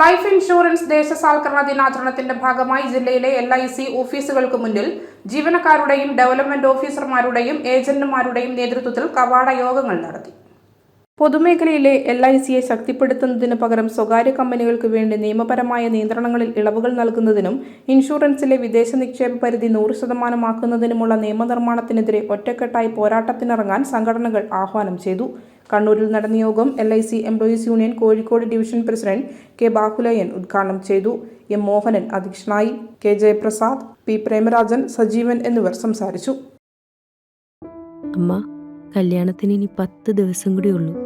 Life insurance ദേശസാൽക്കരണ ദിനാചരണത്തിന്റെ ഭാഗമായി ജില്ലയിലെ എൽ ഐ സി ഓഫീസുകൾക്ക് മുന്നിൽ ജീവനക്കാരുടെയും ഡെവലപ്മെന്റ് ഓഫീസർമാരുടെയും ഏജന്റുമാരുടെയും നേതൃത്വത്തിൽ കവാട യോഗങ്ങൾ നടത്തി. പൊതുമേഖലയിലെ എൽ ഐ സിയെ ശക്തിപ്പെടുത്തുന്നതിന് പകരം സ്വകാര്യ കമ്പനികൾക്ക് വേണ്ടി നിയമപരമായ നിയന്ത്രണങ്ങളിൽ ഇളവുകൾ നൽകുന്നതിനും ഇൻഷുറൻസിലെ വിദേശ നിക്ഷേപ പരിധി നൂറ് ശതമാനമാക്കുന്നതിനുമുള്ള നിയമനിർമ്മാണത്തിനെതിരെ ഒറ്റക്കെട്ടായി പോരാട്ടത്തിനിറങ്ങാൻ സംഘടനകൾ ആഹ്വാനം ചെയ്തു. കണ്ണൂരിൽ നടന്ന യോഗം L I C employees union Kozhikode division president K Bahulayan ഉദ്ഘാടനം ചെയ്തു. എം മോഹനൻ അധ്യക്ഷനായി. കെ ജയപ്രസാദ് പി പ്രേമരാജൻ സജീവൻ എന്നിവർ സംസാരിച്ചു. അമ്മ കല്യാണത്തിന് ഇനി പത്ത് ദിവസം കൂടി ഉള്ളൂ.